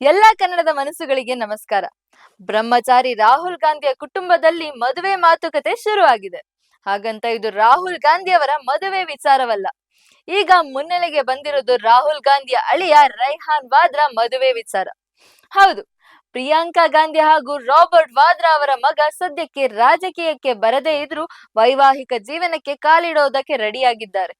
ಎಲ್ಲಾ ಕನ್ನಡದ ಮನಸ್ಸುಗಳಿಗೆ ನಮಸ್ಕಾರ. ಬ್ರಹ್ಮಚಾರಿ ರಾಹುಲ್ ಗಾಂಧಿಯ ಕುಟುಂಬದಲ್ಲಿ ಮದುವೆ ಮಾತುಕತೆ ಶುರುವಾಗಿದೆ. ಹಾಗಂತ ಇದು ರಾಹುಲ್ ಗಾಂಧಿ ಅವರ ಮದುವೆ ವಿಚಾರವಲ್ಲ. ಈಗ ಮುನ್ನೆಲೆಗೆ ಬಂದಿರೋದು ರಾಹುಲ್ ಗಾಂಧಿಯ ಅಳಿಯ ರೈಹಾನ್ ವಾದ್ರಾ ಮದುವೆ ವಿಚಾರ. ಹೌದು, ಪ್ರಿಯಾಂಕಾ ಗಾಂಧಿ ಹಾಗೂ ರಾಬರ್ಟ್ ವಾದ್ರಾ ಅವರ ಮಗ ಸದ್ಯಕ್ಕೆ ರಾಜಕೀಯಕ್ಕೆ ಬರದೇ ಇದ್ರೂ ವೈವಾಹಿಕ ಜೀವನಕ್ಕೆ ಕಾಲಿಡೋದಕ್ಕೆ ರೆಡಿಯಾಗಿದ್ದಾರೆ.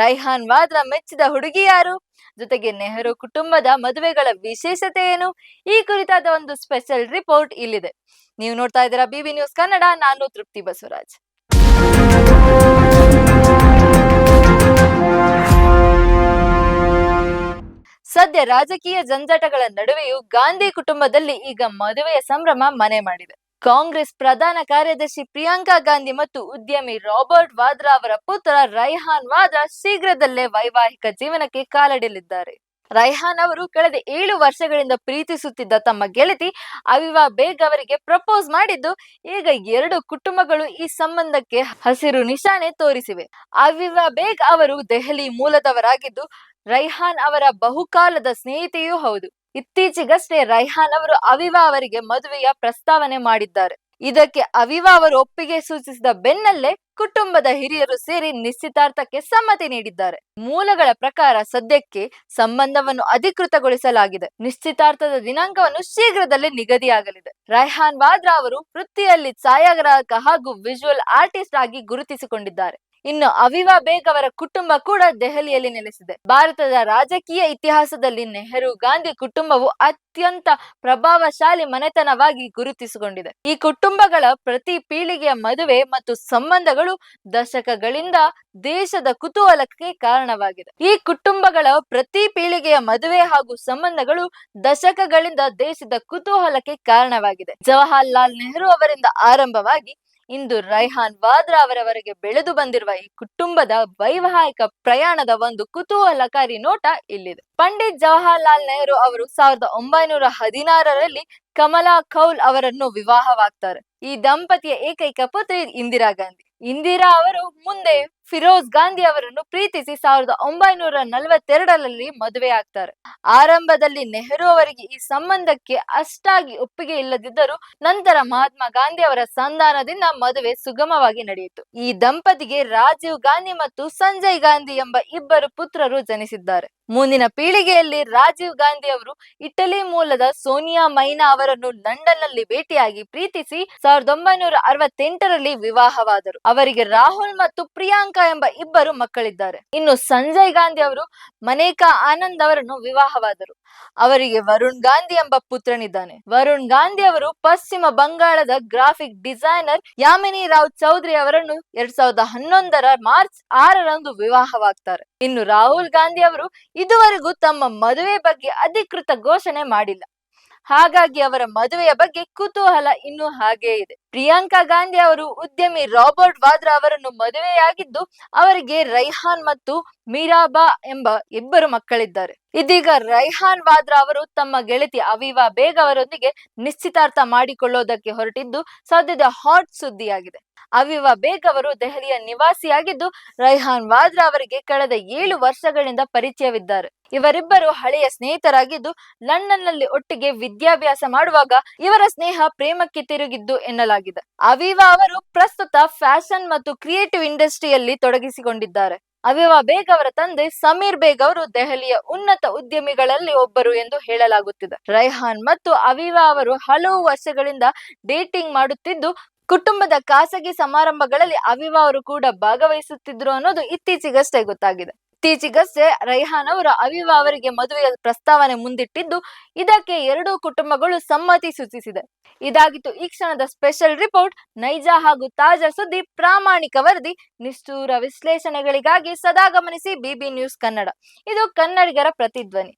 ರೈಹಾನ್ ವಾದ್ರಾ ಮೆಚ್ಚಿದ ಹುಡುಗಿ ಯಾರು? ಜೊತೆಗೆ ನೆಹರು ಕುಟುಂಬದ ಮದುವೆಗಳ ವಿಶೇಷತೆ ಏನು? ಈ ಕುರಿತಾದ ಒಂದು ಸ್ಪೆಷಲ್ ರಿಪೋರ್ಟ್ ಇಲ್ಲಿದೆ. ನೀವು ನೋಡ್ತಾ ಇದ್ದೀರಾ ಬಿಬಿ ನ್ಯೂಸ್ ಕನ್ನಡ, ನಾನು ತೃಪ್ತಿ ಬಸವರಾಜ್. ಸದ್ಯ ರಾಜಕೀಯ ಜಂಜಾಟಗಳ ನಡುವೆಯೂ ಗಾಂಧಿ ಕುಟುಂಬದಲ್ಲಿ ಈಗ ಮದುವೆಯ ಸಂಭ್ರಮ ಮನೆ ಮಾಡಿದೆ. ಕಾಂಗ್ರೆಸ್ ಪ್ರಧಾನ ಕಾರ್ಯದರ್ಶಿ ಪ್ರಿಯಾಂಕಾ ಗಾಂಧಿ ಮತ್ತು ಉದ್ಯಮಿ ರಾಬರ್ಟ್ ವಾದ್ರಾ ಅವರ ಪುತ್ರ ರೈಹಾನ್ ವಾದ್ರಾ ಶೀಘ್ರದಲ್ಲೇ ವೈವಾಹಿಕ ಜೀವನಕ್ಕೆ ಕಾಲಿಡಲಿದ್ದಾರೆ. ರೈಹಾನ್ ಅವರು ಕಳೆದ ಏಳು ವರ್ಷಗಳಿಂದ ಪ್ರೀತಿಸುತ್ತಿದ್ದ ತಮ್ಮ ಗೆಳತಿ ಅವಿವಾ ಬೇಗ್ ಅವರಿಗೆ ಪ್ರಪೋಸ್ ಮಾಡಿದ್ದು, ಈಗ ಎರಡು ಕುಟುಂಬಗಳು ಈ ಸಂಬಂಧಕ್ಕೆ ಹಸಿರು ನಿಶಾನೆ ತೋರಿಸಿವೆ. ಅವಿವಾ ಬೇಗ್ ಅವರು ದೆಹಲಿ ಮೂಲದವರಾಗಿದ್ದು, ರೈಹಾನ್ ಅವರ ಬಹುಕಾಲದ ಸ್ನೇಹಿತೆಯೂ ಹೌದು. ಇತ್ತೀಚೆಗಷ್ಟೇ ರೈಹಾನ್ ಅವರು ಅವಿವಾ ಅವರಿಗೆ ಮದುವೆಯ ಪ್ರಸ್ತಾವನೆ ಮಾಡಿದ್ದಾರೆ. ಇದಕ್ಕೆ ಅವಿವಾ ಅವರು ಒಪ್ಪಿಗೆ ಸೂಚಿಸಿದ ಬೆನ್ನಲ್ಲೇ ಕುಟುಂಬದ ಹಿರಿಯರು ಸೇರಿ ನಿಶ್ಚಿತಾರ್ಥಕ್ಕೆ ಸಮ್ಮತಿ ನೀಡಿದ್ದಾರೆ. ಮೂಲಗಳ ಪ್ರಕಾರ ಸದ್ಯಕ್ಕೆ ಸಂಬಂಧವನ್ನು ಅಧಿಕೃತಗೊಳಿಸಲಾಗಿದೆ. ನಿಶ್ಚಿತಾರ್ಥದ ದಿನಾಂಕವನ್ನು ಶೀಘ್ರದಲ್ಲೇ ನಿಗದಿಯಾಗಲಿದೆ. ರೈಹಾನ್ ವಾದ್ರಾ ಅವರು ವೃತ್ತಿಯಲ್ಲಿ ಛಾಯಾಗ್ರಾಹಕ ಹಾಗೂ ವಿಜುವಲ್ ಆರ್ಟಿಸ್ಟ್ ಆಗಿ ಗುರುತಿಸಿಕೊಂಡಿದ್ದಾರೆ. ಇನ್ನು ಅವಿವಾ ಬೇಗ್ ಅವರ ಕುಟುಂಬ ಕೂಡ ದೆಹಲಿಯಲ್ಲಿ ನೆಲೆಸಿದೆ. ಭಾರತದ ರಾಜಕೀಯ ಇತಿಹಾಸದಲ್ಲಿ ನೆಹರು ಗಾಂಧಿ ಕುಟುಂಬವು ಅತ್ಯಂತ ಪ್ರಭಾವಶಾಲಿ ಮನೆತನವಾಗಿ ಗುರುತಿಸಿಕೊಂಡಿದೆ. ಈ ಕುಟುಂಬಗಳ ಪ್ರತಿ ಪೀಳಿಗೆಯ ಮದುವೆ ಮತ್ತು ಸಂಬಂಧಗಳು ದಶಕಗಳಿಂದ ದೇಶದ ಕುತೂಹಲಕ್ಕೆ ಕಾರಣವಾಗಿದೆ. ಈ ಕುಟುಂಬಗಳ ಪ್ರತಿ ಪೀಳಿಗೆಯ ಮದುವೆ ಹಾಗೂ ಸಂಬಂಧಗಳು ದಶಕಗಳಿಂದ ದೇಶದ ಕುತೂಹಲಕ್ಕೆ ಕಾರಣವಾಗಿದೆ. ಜವಾಹರ್ಲಾಲ್ ನೆಹರು ಅವರಿಂದ ಆರಂಭವಾಗಿ ಇಂದು ರೈಹಾನ್ ವಾದ್ರಾ ಅವರವರೆಗೆ ಬೆಳೆದು ಬಂದಿರುವ ಈ ಕುಟುಂಬದ ವೈವಾಹಿಕ ಪ್ರಯಾಣದ ಒಂದು ಕುತೂಹಲಕಾರಿ ನೋಟ ಇಲ್ಲಿದೆ. ಪಂಡಿತ್ ಜವಾಹರ್ಲಾಲ್ ನೆಹರು ಅವರು ಸಾವಿರದ ಒಂಬೈನೂರ ಹದಿನಾರರಲ್ಲಿ ಕಮಲಾ ಕೌಲ್ ಅವರನ್ನು ವಿವಾಹವಾಗ್ತಾರೆ. ಈ ದಂಪತಿಯ ಏಕೈಕ ಪುತ್ರಿ ಇಂದಿರಾ ಗಾಂಧಿ. ಇಂದಿರಾ ಅವರು ಮುಂದೆ ಫಿರೋಜ್ ಗಾಂಧಿ ಅವರನ್ನು ಪ್ರೀತಿಸಿ ಸಾವಿರದ ಒಂಬೈನೂರ ನಲವತ್ತೆರಡರಲ್ಲಿ ಮದುವೆ ಆಗ್ತಾರೆ. ಆರಂಭದಲ್ಲಿ ನೆಹರು ಅವರಿಗೆ ಈ ಸಂಬಂಧಕ್ಕೆ ಅಷ್ಟಾಗಿ ಒಪ್ಪಿಗೆ ಇಲ್ಲದಿದ್ದರೂ ನಂತರ ಮಹಾತ್ಮ ಗಾಂಧಿ ಅವರ ಸಂಧಾನದಿಂದ ಮದುವೆ ಸುಗಮವಾಗಿ ನಡೆಯಿತು. ಈ ದಂಪತಿಗೆ ರಾಜೀವ್ ಗಾಂಧಿ ಮತ್ತು ಸಂಜಯ್ ಗಾಂಧಿ ಎಂಬ ಇಬ್ಬರು ಪುತ್ರರು ಜನಿಸಿದ್ದಾರೆ. ಮುಂದಿನ ಪೀಳಿಗೆಯಲ್ಲಿ ರಾಜೀವ್ ಗಾಂಧಿ ಅವರು ಇಟಲಿ ಮೂಲದ ಸೋನಿಯಾ ಮೈನಾ ಅವರನ್ನು ಲಂಡನ್ನಲ್ಲಿ ಭೇಟಿಯಾಗಿ ಪ್ರೀತಿಸಿ ಸಾವಿರದ ಒಂಬೈನೂರ ಅರವತ್ತೆಂಟರಲ್ಲಿ ವಿವಾಹವಾದರು. ಅವರಿಗೆ ರಾಹುಲ್ ಮತ್ತು ಪ್ರಿಯಾಂಕಾ ಎಂಬ ಇಬ್ಬರು ಮಕ್ಕಳಿದ್ದಾರೆ. ಇನ್ನು ಸಂಜಯ್ ಗಾಂಧಿ ಅವರು ಮನೇಕಾ ಆನಂದ್ ಅವರನ್ನು ವಿವಾಹವಾದರು. ಅವರಿಗೆ ವರುಣ್ ಗಾಂಧಿ ಎಂಬ ಪುತ್ರನಿದ್ದಾನೆ. ವರುಣ್ ಗಾಂಧಿ ಅವರು ಪಶ್ಚಿಮ ಬಂಗಾಳದ ಗ್ರಾಫಿಕ್ ಡಿಸೈನರ್ ಯಾಮಿನಿ ರಾವ್ ಚೌಧರಿ ಅವರನ್ನು ಎರಡ್ ಸಾವಿರದ ಹನ್ನೊಂದರ ಮಾರ್ಚ್ ಆರರಂದು ವಿವಾಹವಾಗ್ತಾರೆ. ಇನ್ನು ರಾಹುಲ್ ಗಾಂಧಿ ಅವರು ಇದುವರೆಗೂ ತಮ್ಮ ಮದುವೆ ಬಗ್ಗೆ ಅಧಿಕೃತ ಘೋಷಣೆ ಮಾಡಿಲ್ಲ. ಹಾಗಾಗಿ ಅವರ ಮದುವೆಯ ಬಗ್ಗೆ ಕುತೂಹಲ ಇನ್ನೂ ಹಾಗೇ ಇದೆ. ಪ್ರಿಯಾಂಕಾ ಗಾಂಧಿ ಅವರು ಉದ್ಯಮಿ ರಾಬರ್ಟ್ ವಾದ್ರಾ ಅವರನ್ನು ಮದುವೆಯಾಗಿದ್ದು, ಅವರಿಗೆ ರೈಹಾನ್ ಮತ್ತು ಮೀರಾಬಾ ಎಂಬ ಇಬ್ಬರು ಮಕ್ಕಳಿದ್ದಾರೆ. ಇದೀಗ ರೈಹಾನ್ ವಾದ್ರಾ ಅವರು ತಮ್ಮ ಗೆಳತಿ ಅವಿವಾ ಬೇಗ ಅವರೊಂದಿಗೆ ನಿಶ್ಚಿತಾರ್ಥ ಮಾಡಿಕೊಳ್ಳೋದಕ್ಕೆ ಹೊರಟಿದ್ದು, ಸದ್ಯದ ಹಾಟ್ ಸುದ್ದಿಯಾಗಿದೆ. ಅವಿವಾ ಬೇಗ್ ಅವರು ದೆಹಲಿಯ ನಿವಾಸಿಯಾಗಿದ್ದು, ರೈಹಾನ್ ವಾದ್ರಾ ಅವರಿಗೆ ಕಳೆದ ಏಳು ವರ್ಷಗಳಿಂದ ಪರಿಚಯವಿದ್ದಾರೆ. ಇವರಿಬ್ಬರು ಹಳೆಯ ಸ್ನೇಹಿತರಾಗಿದ್ದು ಲಂಡನ್ನಲ್ಲಿ ಒಟ್ಟಿಗೆ ವಿದ್ಯಾಭ್ಯಾಸ ಮಾಡುವಾಗ ಇವರ ಸ್ನೇಹ ಪ್ರೇಮಕ್ಕೆ ತಿರುಗಿದ್ದು ಎನ್ನಲಾಗಿದೆ. ಅವಿವಾ ಅವರು ಪ್ರಸ್ತುತ ಫ್ಯಾಷನ್ ಮತ್ತು ಕ್ರಿಯೇಟಿವ್ ಇಂಡಸ್ಟ್ರಿಯಲ್ಲಿ ತೊಡಗಿಸಿಕೊಂಡಿದ್ದಾರೆ. ಅವಿವಾ ಬೇಗ್ ಅವರ ತಂದೆ ಸಮೀರ್ ಬೇಗ್ ಅವರು ದೆಹಲಿಯ ಉನ್ನತ ಉದ್ಯಮಿಗಳಲ್ಲಿ ಒಬ್ಬರು ಎಂದು ಹೇಳಲಾಗುತ್ತಿದೆ. ರೈಹಾನ್ ಮತ್ತು ಅವಿವಾ ಅವರು ಹಲವು ವರ್ಷಗಳಿಂದ ಡೇಟಿಂಗ್ ಮಾಡುತ್ತಿದ್ದು ಕುಟುಂಬದ ಖಾಸಗಿ ಸಮಾರಂಭಗಳಲ್ಲಿ ಅವಿವಾ ಅವರು ಕೂಡ ಭಾಗವಹಿಸುತ್ತಿದ್ರು ಅನ್ನೋದು ಇತ್ತೀಚೆಗಷ್ಟೇ ಗೊತ್ತಾಗಿದೆ. ಇತ್ತೀಚೆಗಷ್ಟೇ ರೈಹಾನ್ ಅವರು ಅವಿವಾ ಅವರಿಗೆ ಮದುವೆಯ ಪ್ರಸ್ತಾವನೆ ಮುಂದಿಟ್ಟಿದ್ದು, ಇದಕ್ಕೆ ಎರಡೂ ಕುಟುಂಬಗಳು ಸಮ್ಮತಿ ಸೂಚಿಸಿದೆ. ಇದಾಗಿತ್ತು ಈ ಕ್ಷಣದ ಸ್ಪೆಷಲ್ ರಿಪೋರ್ಟ್, ನೈಜ ಹಾಗೂ ತಾಜಾ ಸುದ್ದಿ, ಪ್ರಾಮಾಣಿಕ ವರದಿ, ನಿಷ್ಠೂರ ವಿಶ್ಲೇಷಣೆಗಳಿಗಾಗಿ ಸದಾ ಗಮನಿಸಿ ಬಿಬಿ ನ್ಯೂಸ್ ಕನ್ನಡ. ಇದು ಕನ್ನಡಿಗರ ಪ್ರತಿಧ್ವನಿ.